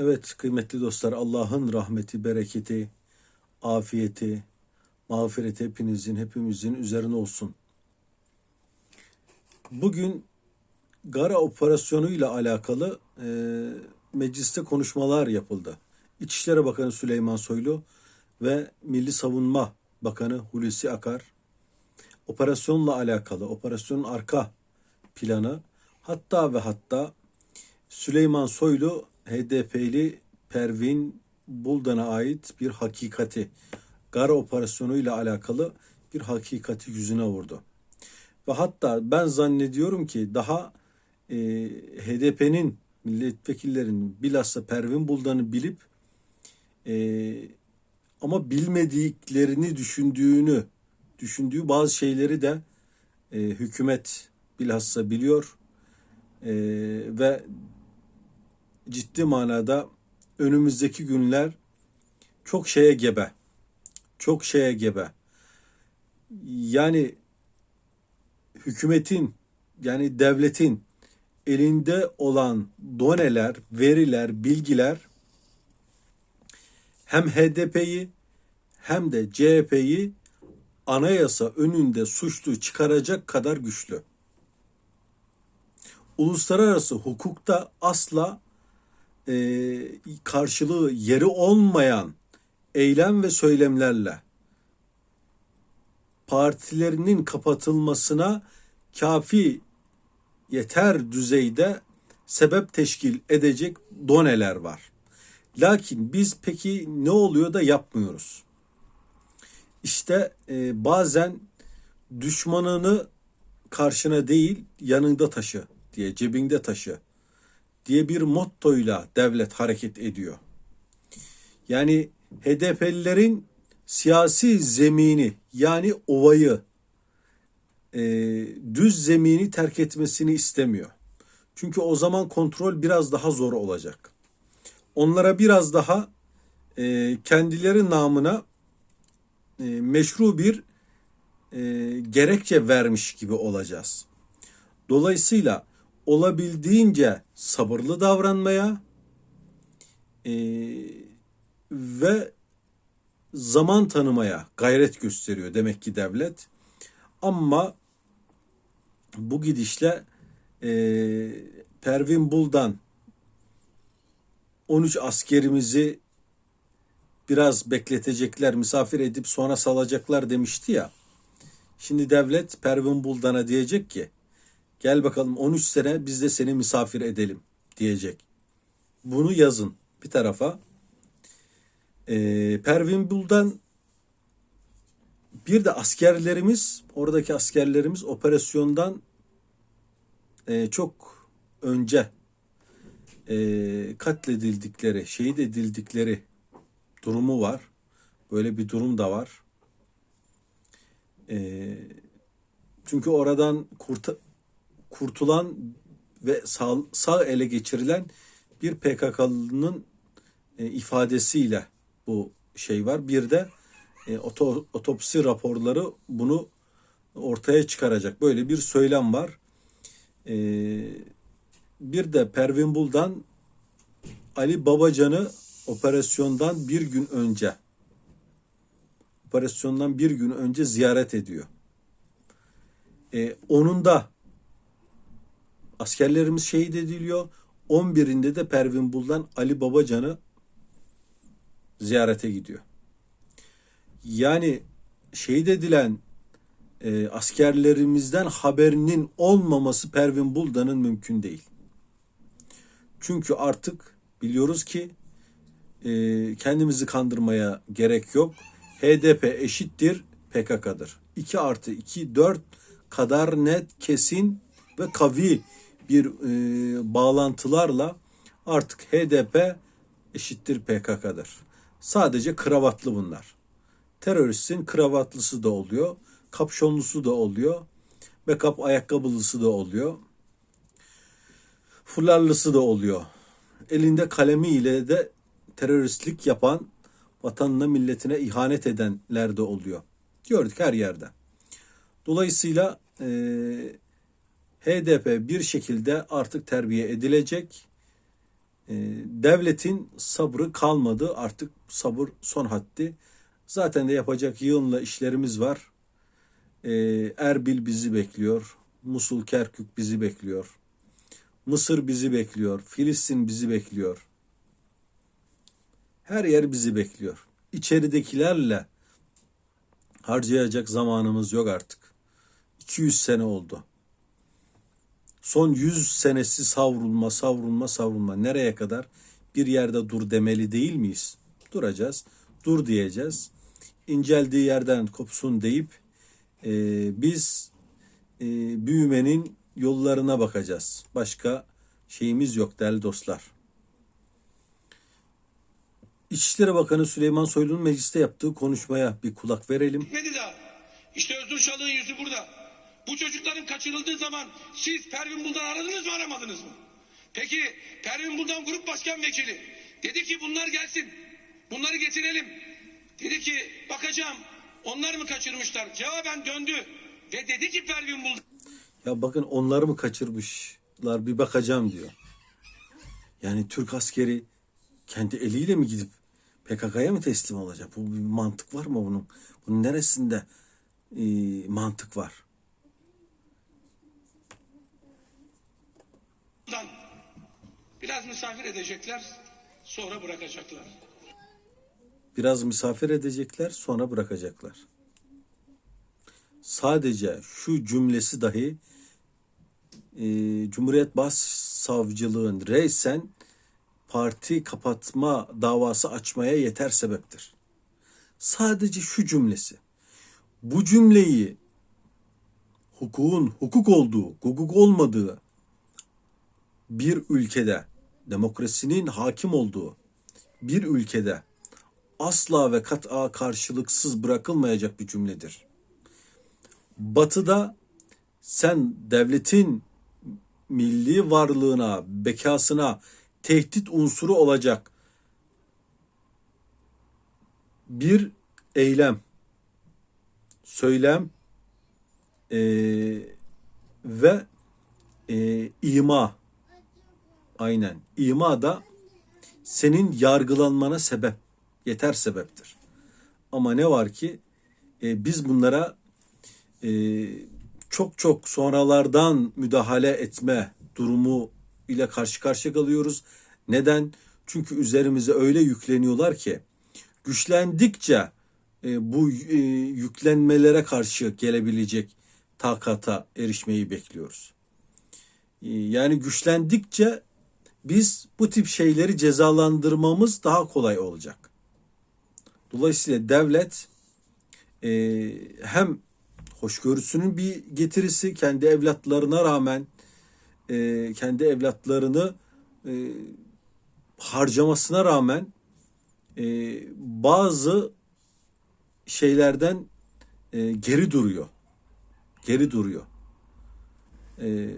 Evet kıymetli dostlar Allah'ın rahmeti, bereketi, afiyeti, mağfireti hepinizin, hepimizin üzerine olsun. Bugün Gara operasyonu ile alakalı e, mecliste konuşmalar yapıldı. İçişleri Bakanı Süleyman Soylu ve Milli Savunma Bakanı Hulusi Akar operasyonla alakalı, operasyonun arka planı hatta ve hatta Süleyman Soylu HDP'li Pervin Buldan'a ait bir hakikati, Gara operasyonu ile alakalı bir hakikati yüzüne vurdu. Ve hatta ben zannediyorum ki daha e, HDP'nin milletvekillerinin bilhassa Pervin Buldan'ı bilip e, ama bilmediklerini düşündüğünü düşündüğü bazı şeyleri de e, hükümet bilhassa biliyor e, ve ciddi manada önümüzdeki günler çok şeye gebe. Çok şeye gebe. Yani hükümetin yani devletin elinde olan doneler, veriler, bilgiler hem HDP'yi hem de CHP'yi anayasa önünde suçlu çıkaracak kadar güçlü. Uluslararası hukukta asla e, karşılığı yeri olmayan eylem ve söylemlerle partilerinin kapatılmasına kafi yeter düzeyde sebep teşkil edecek doneler var. Lakin biz peki ne oluyor da yapmıyoruz? İşte e, bazen düşmanını karşına değil yanında taşı diye cebinde taşı diye bir mottoyla devlet hareket ediyor. Yani HDP'lilerin siyasi zemini yani ovayı e, düz zemini terk etmesini istemiyor. Çünkü o zaman kontrol biraz daha zor olacak. Onlara biraz daha e, kendileri namına e, meşru bir e, gerekçe vermiş gibi olacağız. Dolayısıyla olabildiğince sabırlı davranmaya e, ve zaman tanımaya gayret gösteriyor demek ki devlet. Ama bu gidişle e, Pervin Buldan 13 askerimizi biraz bekletecekler, misafir edip sonra salacaklar demişti ya. Şimdi devlet Pervin Buldan'a diyecek ki gel bakalım 13 sene biz de seni misafir edelim diyecek. Bunu yazın bir tarafa. Ee, Pervin Buldan bir de askerlerimiz oradaki askerlerimiz operasyondan e, çok önce e, katledildikleri, şehit edildikleri durumu var. Böyle bir durum da var. E, çünkü oradan kurta, kurtulan ve sağ, sağ ele geçirilen bir PKK'lının e, ifadesiyle bu şey var. Bir de e, oto, otopsi raporları bunu ortaya çıkaracak. Böyle bir söylem var. E, bir de Pervin Buldan Ali Babacan'ı operasyondan bir gün önce operasyondan bir gün önce ziyaret ediyor. E, onun da askerlerimiz şehit ediliyor. 11'inde de Pervin Buldan Ali Babacan'ı ziyarete gidiyor. Yani şehit edilen e, askerlerimizden haberinin olmaması Pervin Buldan'ın mümkün değil. Çünkü artık biliyoruz ki e, kendimizi kandırmaya gerek yok. HDP eşittir PKK'dır. 2 artı 2 4 kadar net, kesin ve kavi bir e, bağlantılarla artık HDP eşittir PKK'dır. Sadece kravatlı bunlar. Teröristin kravatlısı da oluyor, kapşonlusu da oluyor, backup ayakkabılısı da oluyor, fularlısı da oluyor. Elinde kalemiyle de teröristlik yapan, vatanına milletine ihanet edenler de oluyor. Gördük her yerde. Dolayısıyla e, HDP bir şekilde artık terbiye edilecek. E, devletin sabrı kalmadı. Artık sabır son haddi. Zaten de yapacak yığınla işlerimiz var. Ee, Erbil bizi bekliyor. Musul, Kerkük bizi bekliyor. Mısır bizi bekliyor. Filistin bizi bekliyor. Her yer bizi bekliyor. İçeridekilerle harcayacak zamanımız yok artık. 200 sene oldu. Son 100 senesi savrulma, savrulma, savrulma. Nereye kadar? Bir yerde dur demeli değil miyiz? Duracağız. Dur diyeceğiz. İnceldiği yerden kopsun deyip e, biz e, büyümenin yollarına bakacağız. Başka şeyimiz yok değerli dostlar. İçişleri Bakanı Süleyman Soylu'nun mecliste yaptığı konuşmaya bir kulak verelim. İşte Özgür Çalık'ın yüzü burada. Bu çocukların kaçırıldığı zaman siz Pervin Buldan aradınız mı aramadınız mı? Peki Pervin Buldan Grup Başkan Vekili dedi ki bunlar gelsin. Bunları getirelim. Dedi ki bakacağım onlar mı kaçırmışlar? Cevaben döndü ve dedi ki Pervin Buldan Ya bakın onları mı kaçırmışlar bir bakacağım diyor. Yani Türk askeri kendi eliyle mi gidip PKK'ya mı teslim olacak? Bu bir mantık var mı bunun? Bunun neresinde e, mantık var? Biraz misafir edecekler sonra bırakacaklar. Biraz misafir edecekler sonra bırakacaklar. Sadece şu cümlesi dahi e, Cumhuriyet Başsavcılığın reysen parti kapatma davası açmaya yeter sebeptir. Sadece şu cümlesi. Bu cümleyi hukukun hukuk olduğu, hukuk olmadığı bir ülkede, demokrasinin hakim olduğu bir ülkede asla ve kat'a karşılıksız bırakılmayacak bir cümledir. Batı'da sen devletin milli varlığına, bekasına tehdit unsuru olacak bir eylem, söylem eee, ve eee, ima, aynen ima da senin yargılanmana sebep, yeter sebeptir. Ama ne var ki e, biz bunlara e, çok çok sonralardan müdahale etme durumu ile karşı karşıya kalıyoruz. Neden? Çünkü üzerimize öyle yükleniyorlar ki güçlendikçe e, bu e, yüklenmelere karşı gelebilecek takata erişmeyi bekliyoruz. E, yani güçlendikçe biz bu tip şeyleri cezalandırmamız daha kolay olacak. Dolayısıyla devlet e, hem hoşgörüsünün bir getirisi kendi evlatlarına rağmen e, kendi evlatlarını e, harcamasına rağmen e, bazı şeylerden e, geri duruyor. Geri duruyor. E,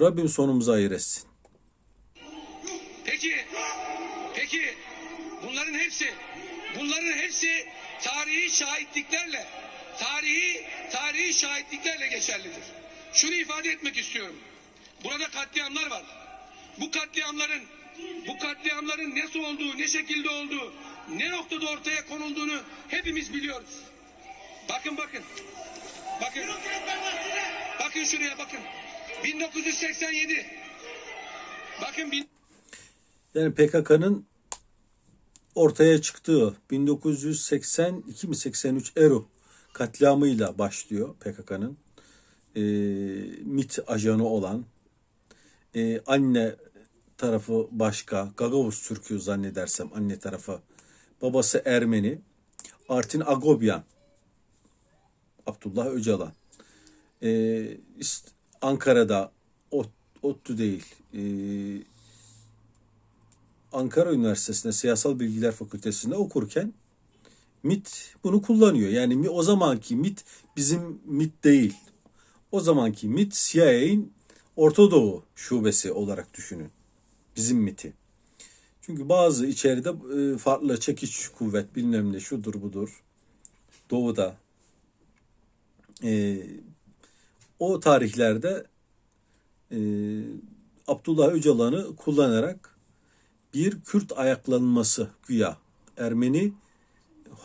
Rabbim sonumuzu hayır etsin. Hepsi, bunların hepsi tarihi şahitliklerle, tarihi, tarihi şahitliklerle geçerlidir. Şunu ifade etmek istiyorum. Burada katliamlar var. Bu katliamların, bu katliamların nasıl olduğu, ne şekilde olduğu, ne noktada ortaya konulduğunu hepimiz biliyoruz. Bakın bakın. Bakın. Bakın şuraya bakın. 1987. Bakın bin- Yani PKK'nın ortaya çıktığı 1982 mi 83 Ero katliamıyla başlıyor PKK'nın. Ee, MIT ajanı olan ee, anne tarafı başka Gagavuz Türk'ü zannedersem anne tarafı babası Ermeni Artin Agobyan Abdullah Öcalan ee, Ankara'da Ot, ODTÜ değil ee, Ankara Üniversitesi'nde Siyasal Bilgiler Fakültesi'nde okurken MIT bunu kullanıyor. Yani o zamanki MIT bizim MIT değil. O zamanki MIT CIA'in Orta Doğu şubesi olarak düşünün. Bizim MIT'i. Çünkü bazı içeride e, farklı çekiç kuvvet bilmem ne şudur budur. Doğuda. E, o tarihlerde e, Abdullah Öcalan'ı kullanarak bir Kürt ayaklanması güya Ermeni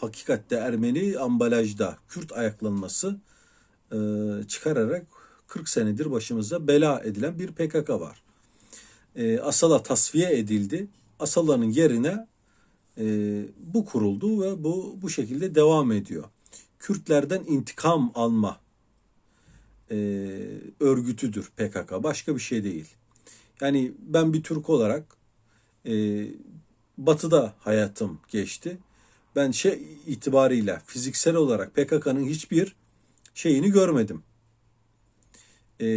hakikatte Ermeni ambalajda Kürt ayaklanması e, çıkararak 40 senedir başımıza bela edilen bir PKK var. E, Asala tasfiye edildi. Asala'nın yerine e, bu kuruldu ve bu bu şekilde devam ediyor. Kürtlerden intikam alma e, örgütüdür PKK. Başka bir şey değil. Yani ben bir Türk olarak e, Batı'da hayatım geçti. Ben şey itibariyle fiziksel olarak PKK'nın hiçbir şeyini görmedim. E,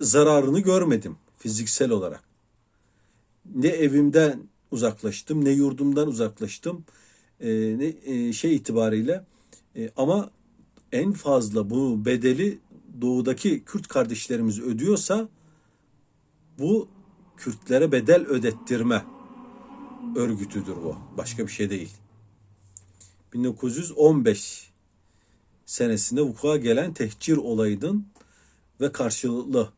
zararını görmedim fiziksel olarak. Ne evimden uzaklaştım, ne yurdumdan uzaklaştım, e, ne e, şey itibariyle. E, ama en fazla bu bedeli doğudaki Kürt kardeşlerimiz ödüyorsa bu Kürtlere bedel ödettirme örgütüdür bu. Başka bir şey değil. 1915 senesinde vuku'a gelen tehcir olayının ve karşılıklı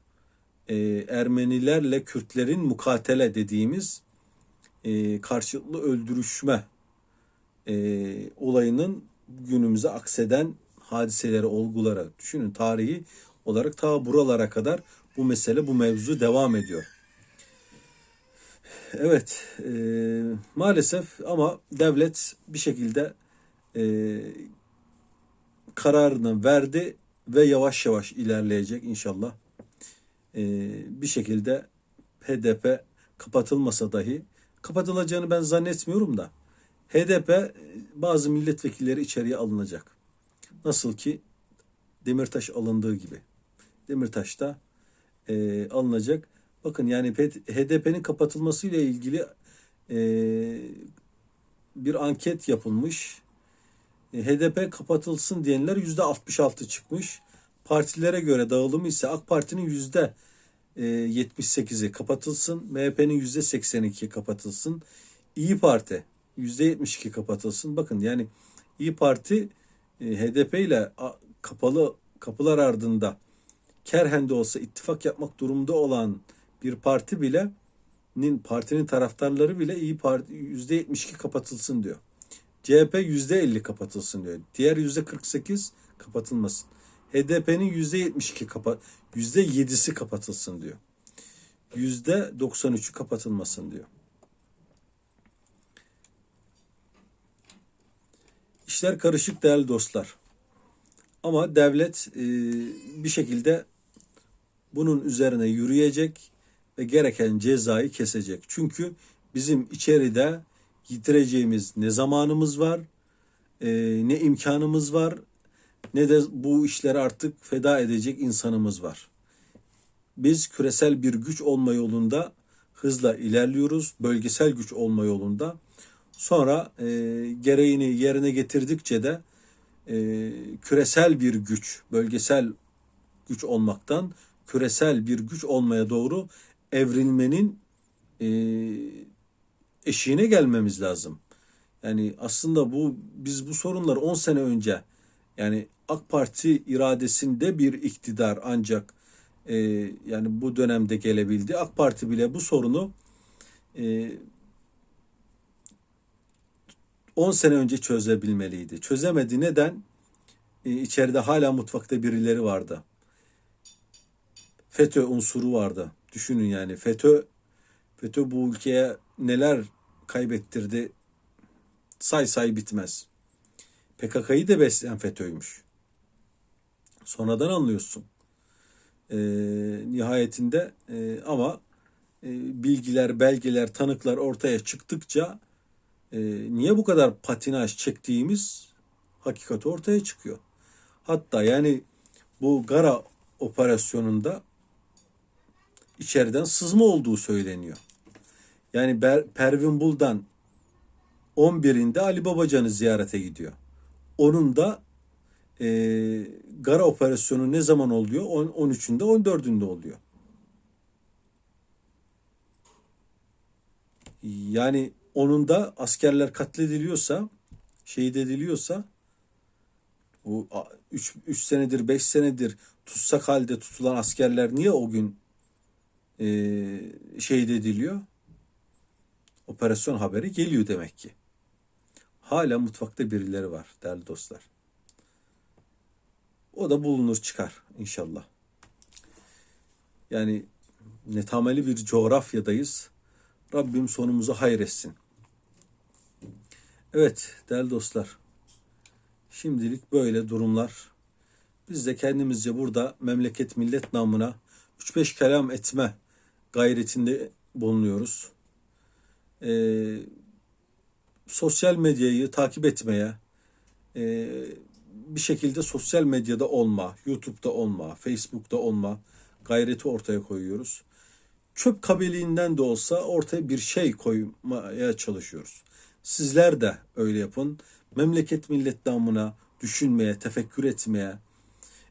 e, Ermenilerle Kürtlerin mukatele dediğimiz e, karşılıklı öldürüşme e, olayının günümüze akseden hadiseleri, olguları düşünün tarihi olarak ta buralara kadar bu mesele, bu mevzu devam ediyor. Evet, e, maalesef ama devlet bir şekilde e, kararını verdi ve yavaş yavaş ilerleyecek inşallah. E, bir şekilde HDP kapatılmasa dahi kapatılacağını ben zannetmiyorum da HDP bazı milletvekilleri içeriye alınacak. Nasıl ki Demirtaş alındığı gibi. Demirtaş da e, alınacak. Bakın yani HDP'nin kapatılmasıyla ilgili e, bir anket yapılmış. E, HDP kapatılsın diyenler yüzde 66 çıkmış. Partilere göre dağılımı ise AK Parti'nin yüzde 78'i kapatılsın. MHP'nin yüzde 82 kapatılsın. İyi Parti yüzde 72 kapatılsın. Bakın yani İyi Parti e, HDP ile kapalı kapılar ardında kerhen de olsa ittifak yapmak durumunda olan bir parti bile partinin taraftarları bile iyi Parti yüzde 72 kapatılsın diyor. CHP yüzde 50 kapatılsın diyor. Diğer yüzde 48 kapatılmasın. HDP'nin yüzde 72 kapa yüzde 7'si kapatılsın diyor. Yüzde 93'ü kapatılmasın diyor. İşler karışık değerli dostlar. Ama devlet e, bir şekilde bunun üzerine yürüyecek ve gereken cezayı kesecek. Çünkü bizim içeride yitireceğimiz ne zamanımız var, e, ne imkanımız var, ne de bu işleri artık feda edecek insanımız var. Biz küresel bir güç olma yolunda hızla ilerliyoruz, bölgesel güç olma yolunda. Sonra e, gereğini yerine getirdikçe de e, küresel bir güç, bölgesel güç olmaktan küresel bir güç olmaya doğru evrilmenin e, eşiğine gelmemiz lazım. Yani aslında bu biz bu sorunlar 10 sene önce yani AK Parti iradesinde bir iktidar ancak e, yani bu dönemde gelebildi. AK Parti bile bu sorunu e, 10 sene önce çözebilmeliydi. Çözemedi. Neden? Ee, içeride hala mutfakta birileri vardı. FETÖ unsuru vardı. Düşünün yani FETÖ FETÖ bu ülkeye neler kaybettirdi say say bitmez. PKK'yı da besleyen FETÖ'ymüş. Sonradan anlıyorsun. E, nihayetinde e, ama e, bilgiler, belgeler, tanıklar ortaya çıktıkça e, niye bu kadar patinaj çektiğimiz hakikati ortaya çıkıyor. Hatta yani bu Gara operasyonunda içeriden sızma olduğu söyleniyor. Yani Pervin Buldan 11'inde Ali Babacan'ı ziyarete gidiyor. Onun da e, Gara operasyonu ne zaman oluyor? 13'ünde 14'ünde oluyor. Yani onun da askerler katlediliyorsa, şehit ediliyorsa bu 3 3 senedir 5 senedir tutsak halde tutulan askerler niye o gün e, şehit ediliyor. Operasyon haberi geliyor demek ki. Hala mutfakta birileri var değerli dostlar. O da bulunur çıkar inşallah. Yani netameli bir coğrafyadayız. Rabbim sonumuzu hayretsin. Evet değerli dostlar. Şimdilik böyle durumlar. Biz de kendimizce burada memleket millet namına 3-5 kelam etme gayretinde bulunuyoruz. Ee, sosyal medyayı takip etmeye, e, bir şekilde sosyal medyada olma, YouTube'da olma, Facebook'ta olma gayreti ortaya koyuyoruz. Çöp kabiliğinden de olsa ortaya bir şey koymaya çalışıyoruz. Sizler de öyle yapın. Memleket millet namına düşünmeye, tefekkür etmeye,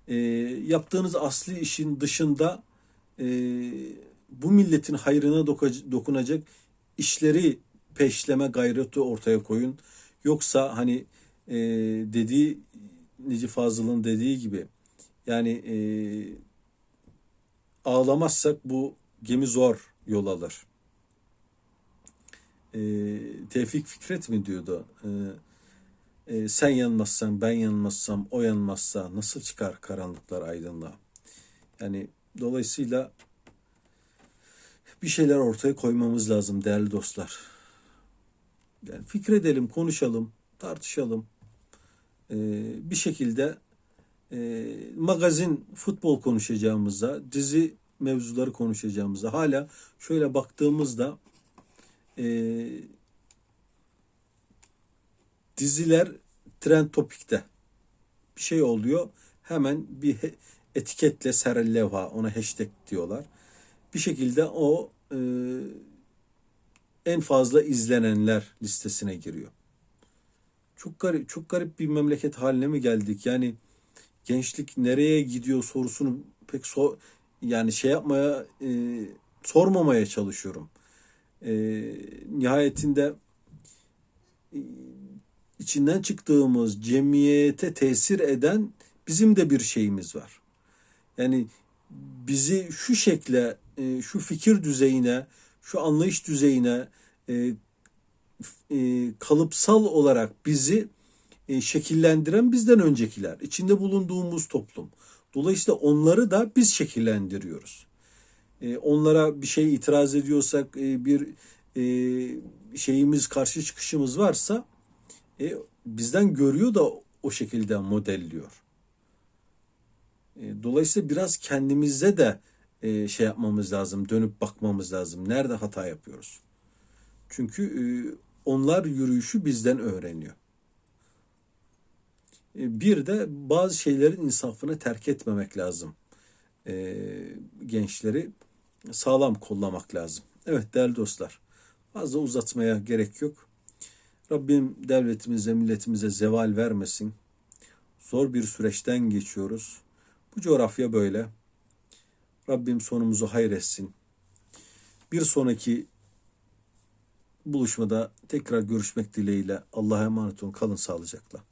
e, yaptığınız asli işin dışında e, bu milletin hayrına dokunacak işleri peşleme gayreti ortaya koyun. Yoksa hani e, dediği Necip Fazıl'ın dediği gibi yani e, ağlamazsak bu gemi zor yol alır. E, Tevfik Fikret mi diyordu? E, e, sen yanmazsan, ben yanmazsam, o yanmazsa nasıl çıkar karanlıklar aydınlığa? Yani dolayısıyla bir şeyler ortaya koymamız lazım değerli dostlar. Yani fikredelim, konuşalım, tartışalım. Ee, bir şekilde e, magazin, futbol konuşacağımızda, dizi mevzuları konuşacağımızda hala şöyle baktığımızda e, diziler trend topikte bir şey oluyor. Hemen bir etiketle serellevha ona hashtag diyorlar. Bir şekilde o e, en fazla izlenenler listesine giriyor. Çok garip, çok garip bir memleket haline mi geldik? Yani gençlik nereye gidiyor sorusunu pek so yani şey yapmaya e, sormamaya çalışıyorum. E, nihayetinde e, içinden çıktığımız cemiyete tesir eden bizim de bir şeyimiz var. Yani bizi şu şekle, e, şu fikir düzeyine, şu anlayış düzeyine e, e, kalıpsal olarak bizi şekillendiren bizden öncekiler. içinde bulunduğumuz toplum. Dolayısıyla onları da biz şekillendiriyoruz. Onlara bir şey itiraz ediyorsak, bir şeyimiz, karşı çıkışımız varsa bizden görüyor da o şekilde modelliyor. Dolayısıyla biraz kendimize de e, şey yapmamız lazım, dönüp bakmamız lazım. Nerede hata yapıyoruz? Çünkü e, onlar yürüyüşü bizden öğreniyor. E, bir de bazı şeylerin insafını terk etmemek lazım. E, gençleri sağlam kollamak lazım. Evet değerli dostlar, fazla uzatmaya gerek yok. Rabbim devletimize, milletimize zeval vermesin. Zor bir süreçten geçiyoruz. Bu coğrafya böyle. Rabbim sonumuzu hayretsin. Bir sonraki buluşmada tekrar görüşmek dileğiyle Allah'a emanet olun. Kalın sağlıcakla.